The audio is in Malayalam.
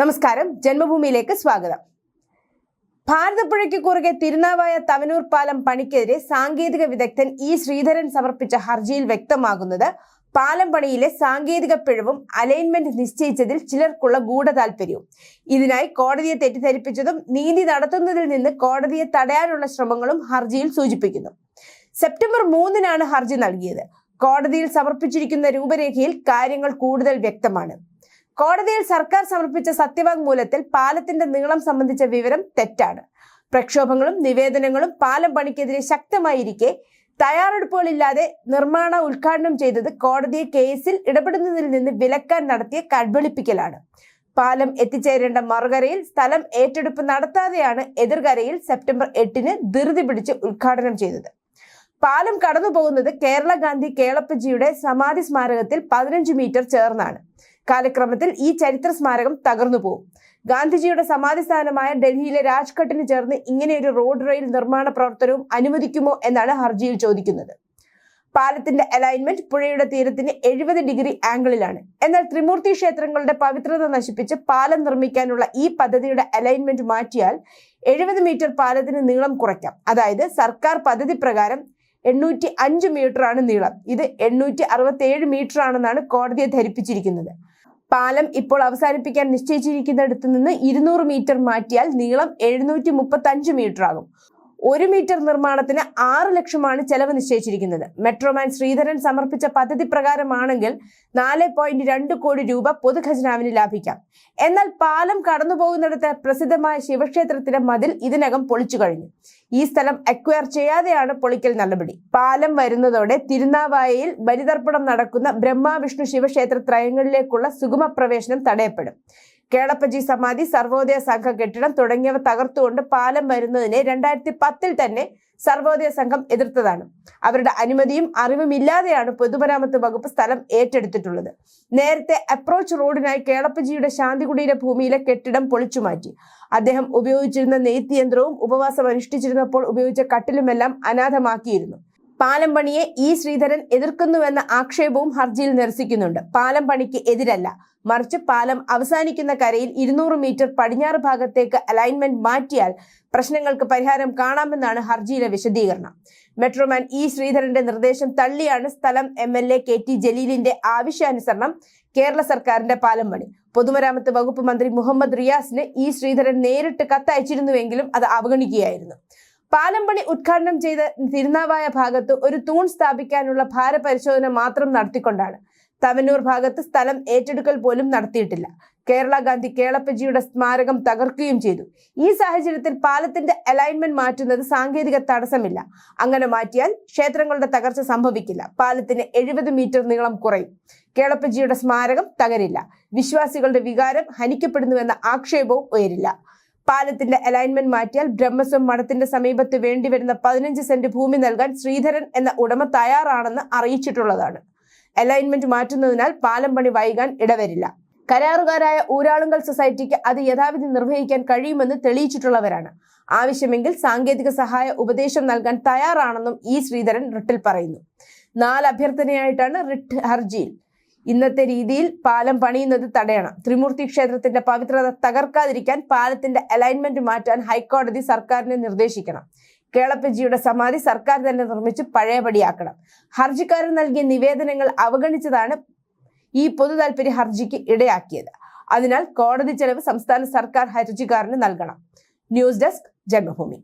നമസ്കാരം. ജന്മഭൂമിയിലേക്ക് സ്വാഗതം. ഭാരതപ്പുഴയ്ക്ക് കുറുകെ തിരുനാവായ തവനൂർ പാലം പണിക്കെതിരെ സാങ്കേതിക വിദഗ്ധൻ ഇ ശ്രീധരൻ സമർപ്പിച്ച ഹർജിയിൽ വ്യക്തമാകുന്നത് പാലം പണിയിലെ സാങ്കേതിക പിഴവും അലൈൻമെന്റ് നിശ്ചയിച്ചതിൽ ചിലർക്കുള്ള ഗൂഢതാൽപര്യവും. ഇതിനായി കോടതിയെ തെറ്റിദ്ധരിപ്പിച്ചതും നീതി നടത്തുന്നതിൽ നിന്ന് കോടതിയെ തടയാനുള്ള ശ്രമങ്ങളും ഹർജിയിൽ സൂചിപ്പിക്കുന്നു. സെപ്റ്റംബർ മൂന്നിനാണ് ഹർജി നൽകിയത്. കോടതിയിൽ സമർപ്പിച്ചിരിക്കുന്ന രൂപരേഖയിൽ കാര്യങ്ങൾ കൂടുതൽ വ്യക്തമാണ്. കോടതിയിൽ സർക്കാർ സമർപ്പിച്ച സത്യവാങ്മൂലത്തിൽ പാലത്തിന്റെ നീളം സംബന്ധിച്ച വിവരം തെറ്റാണ്. പ്രക്ഷോഭങ്ങളും നിവേദനങ്ങളും പാലം പണിക്കെതിരെ ശക്തമായിരിക്കെ തയ്യാറെടുപ്പുകളില്ലാതെ നിർമ്മാണ ഉദ്ഘാടനം ചെയ്തത് കോടതിയെ കേസിൽ ഇടപെടുന്നതിൽ നിന്ന് വിലക്കാൻ നടത്തിയ കഡ്വളിപ്പിക്കലാണ് പാലം എത്തിച്ചേരേണ്ട മറുകരയിൽ സ്ഥലം ഏറ്റെടുപ്പ് നടത്താതെയാണ് എതിർകരയിൽ സെപ്റ്റംബർ എട്ടിന് ധൃതി പിടിച്ച് ഉദ്ഘാടനം ചെയ്തത്. പാലം കടന്നു പോകുന്നത് കേരള ഗാന്ധി കേളപ്പജിയുടെ സമാധി സ്മാരകത്തിൽ പതിനഞ്ച് മീറ്റർ ചേർന്നാണ്. കാലക്രമത്തിൽ ഈ ചരിത്ര സ്മാരകം തകർന്നു പോകും ഗാന്ധിജിയുടെ സമാധി സ്ഥാനമായ ഡൽഹിയിലെ രാജ്ഘട്ടിന് ചേർന്ന് ഇങ്ങനെയൊരു റോഡ് റെയിൽ നിർമ്മാണ പ്രവർത്തനവും അനുവദിക്കുമോ എന്നാണ് ഹർജിയിൽ ചോദിക്കുന്നത്. പാലത്തിന്റെ അലൈൻമെന്റ് പുഴയുടെ തീരത്തിന് എഴുപത് ഡിഗ്രി ആംഗിളിലാണ്. എന്നാൽ ത്രിമൂർത്തി ക്ഷേത്രങ്ങളുടെ പവിത്രത നശിപ്പിച്ച് പാലം നിർമ്മിക്കാനുള്ള ഈ പദ്ധതിയുടെ അലൈൻമെന്റ് മാറ്റിയാൽ എഴുപത് മീറ്റർ പാലത്തിന് നീളം കുറയ്ക്കാം. അതായത് സർക്കാർ പദ്ധതി പ്രകാരം എണ്ണൂറ്റി അഞ്ച് മീറ്ററാണ് നീളം. ഇത് എണ്ണൂറ്റി അറുപത്തി ഏഴ് മീറ്റർ ആണെന്നാണ് കോടതിയെ ധരിപ്പിച്ചിരിക്കുന്നത്. പാലം ഇപ്പോൾ അവസാനിപ്പിക്കാൻ നിശ്ചയിച്ചിരിക്കുന്നിടത്ത് നിന്ന് ഇരുന്നൂറ് മീറ്റർ മാറ്റിയാൽ നീളം എഴുന്നൂറ്റി മുപ്പത്തി അഞ്ച് മീറ്റർ ആകും ഒരു മീറ്റർ നിർമ്മാണത്തിന് ആറ് ലക്ഷമാണ് ചെലവ് നിശ്ചയിച്ചിരിക്കുന്നത്. മെട്രോമാൻ ശ്രീധരൻ സമർപ്പിച്ച പദ്ധതി പ്രകാരമാണെങ്കിൽ നാല് പോയിന്റ് രണ്ട് കോടി രൂപ പൊതുഖജനാവിന് ലാഭിക്കാം. എന്നാൽ പാലം കടന്നു പോകുന്നിടത്ത് പ്രസിദ്ധമായ ശിവക്ഷേത്രത്തിന്റെ മതിൽ ഇതിനകം പൊളിച്ചു കഴിഞ്ഞു. ഈ സ്ഥലം അക്വയർ ചെയ്യാതെയാണ് പൊളിക്കൽ നടപടി. പാലം വരുന്നതോടെ തിരുനാവായയിൽ ബലിതർപ്പണം നടക്കുന്ന ബ്രഹ്മാവിഷ്ണു ശിവക്ഷേത്ര ത്രയങ്ങളിലേക്കുള്ള സുഗമ പ്രവേശനം തടയപ്പെടും. കേളപ്പജി സമാധി സർവോദയ സംഘ കെട്ടിടം തുടങ്ങിയവ തകർത്തുകൊണ്ട് പാലം വരുന്നതിനെ രണ്ടായിരത്തി പത്തിൽ തന്നെ സർവോദയ സംഘം എതിർത്തതാണ്. അവരുടെ അനുമതിയും അറിവും ഇല്ലാതെയാണ് പൊതുമരാമത്ത് വകുപ്പ് സ്ഥലം ഏറ്റെടുത്തിട്ടുള്ളത്. നേരത്തെ അപ്രോച്ച് റോഡിനായി കേളപ്പജിയുടെ ശാന്തികുടീര ഭൂമിയിലെ കെട്ടിടം പൊളിച്ചു മാറ്റി. അദ്ദേഹം ഉപയോഗിച്ചിരുന്ന നെയ്ത്ത് യന്ത്രവും ഉപവാസം അനുഷ്ഠിച്ചിരുന്നപ്പോൾ ഉപയോഗിച്ച കട്ടിലുമെല്ലാം അനാഥമാക്കിയിരുന്നു. പാലം പണിയെ ഇ ശ്രീധരൻ എതിർക്കുന്നുവെന്ന ആക്ഷേപവും ഹർജിയിൽ നിരസിക്കുന്നുണ്ട്. പാലം പണിക്ക് എതിരല്ല. മറിച്ച് പാലം അവസാനിക്കുന്ന കരയിൽ ഇരുന്നൂറ് മീറ്റർ പടിഞ്ഞാറ് ഭാഗത്തേക്ക് അലൈൻമെന്റ് മാറ്റിയാൽ പ്രശ്നങ്ങൾക്ക് പരിഹാരം കാണാമെന്നാണ് ഹർജിയിലെ വിശദീകരണം. മെട്രോമാൻ ഇ ശ്രീധരന്റെ നിർദ്ദേശം തള്ളിയാണ് സ്ഥലം M L A K T ജലീലിന്റെ ആവശ്യാനുസരണം കേരള സർക്കാരിന്റെ പാലം പണി പൊതുമരാമത്ത് വകുപ്പ് മന്ത്രി മുഹമ്മദ് റിയാസിന് ഇ ശ്രീധരൻ നേരിട്ട് കത്തയച്ചിരുന്നുവെങ്കിലും അത് അവഗണിക്കുകയായിരുന്നു. പാലം പണി ഉദ്ഘാടനം ചെയ്ത തിരുനാവായ ഭാഗത്ത് ഒരു തൂൺ സ്ഥാപിക്കാനുള്ള ഭാരപരിശോധന മാത്രം നടത്തിക്കൊണ്ടാണ്. തവനൂർ ഭാഗത്ത് സ്ഥലം ഏറ്റെടുക്കൽ പോലും നടത്തിയിട്ടില്ല. കേരള ഗാന്ധി കേളപ്പജിയുടെ സ്മാരകം തകർക്കുകയും ചെയ്തു. ഈ സാഹചര്യത്തിൽ പാലത്തിന്റെ അലൈൻമെന്റ് മാറ്റുന്നത് സാങ്കേതിക തടസ്സമില്ല. അങ്ങനെ മാറ്റിയാൽ ക്ഷേത്രങ്ങളുടെ തകർച്ച സംഭവിക്കില്ല. പാലത്തിന് എഴുപത് മീറ്റർ നീളം കുറയും. കേളപ്പജിയുടെ സ്മാരകം തകരില്ല. വിശ്വാസികളുടെ വികാരം ഹനിക്കപ്പെടുന്നുവെന്ന ആക്ഷേപവും ഉയരില്ല. പാലത്തിന്റെ അലൈൻമെന്റ് മാറ്റിയാൽ ബ്രഹ്മസ്വം മഠത്തിന്റെ സമീപത്ത് വേണ്ടിവരുന്ന പതിനഞ്ച് സെന്റ് ഭൂമി നൽകാൻ ശ്രീധരൻ എന്ന ഉടമ തയ്യാറാണെന്ന് അറിയിച്ചിട്ടുള്ളതാണ്. അലൈൻമെന്റ് മാറ്റുന്നതിനാൽ പാലം പണി വൈകാൻ ഇടവരില്ല. കരാറുകാരായ ഊരാളുങ്കൽ സൊസൈറ്റിക്ക് അത് യഥാവിധി നിർവഹിക്കാൻ കഴിയുമെന്ന് തെളിയിച്ചിട്ടുള്ളവരാണ്. ആവശ്യമെങ്കിൽ സാങ്കേതിക സഹായ ഉപദേശം നൽകാൻ തയ്യാറാണെന്നും ഇ ശ്രീധരൻ റിട്ടിൽ പറയുന്നു. നാല് അഭ്യർത്ഥനയായിട്ടാണ് റിട്ട് ഹർജിയിൽ. ഇന്നത്തെ രീതിയിൽ പാലം പണിയുന്നത് തടയണം. ത്രിമൂർത്തി ക്ഷേത്രത്തിന്റെ പവിത്രത തകർക്കാതിരിക്കാൻ പാലത്തിന്റെ അലൈൻമെന്റ് മാറ്റാൻ ഹൈക്കോടതി സർക്കാരിനെ നിർദ്ദേശിക്കണം. കേളപ്പജിയുടെ സമാധി സർക്കാർ തന്നെ നിർമ്മിച്ച് പഴയപടിയാക്കണം. ഹർജിക്കാരൻ നൽകിയ നിവേദനങ്ങൾ അവഗണിച്ചതാണ് ഈ പൊതു താൽപര്യ ഹർജിക്ക് ഇടയാക്കിയത്. അതിനാൽ കോടതി ചെലവ് സംസ്ഥാന സർക്കാർ ഹർജിക്കാരന് നൽകണം. News desk Janmabhumi.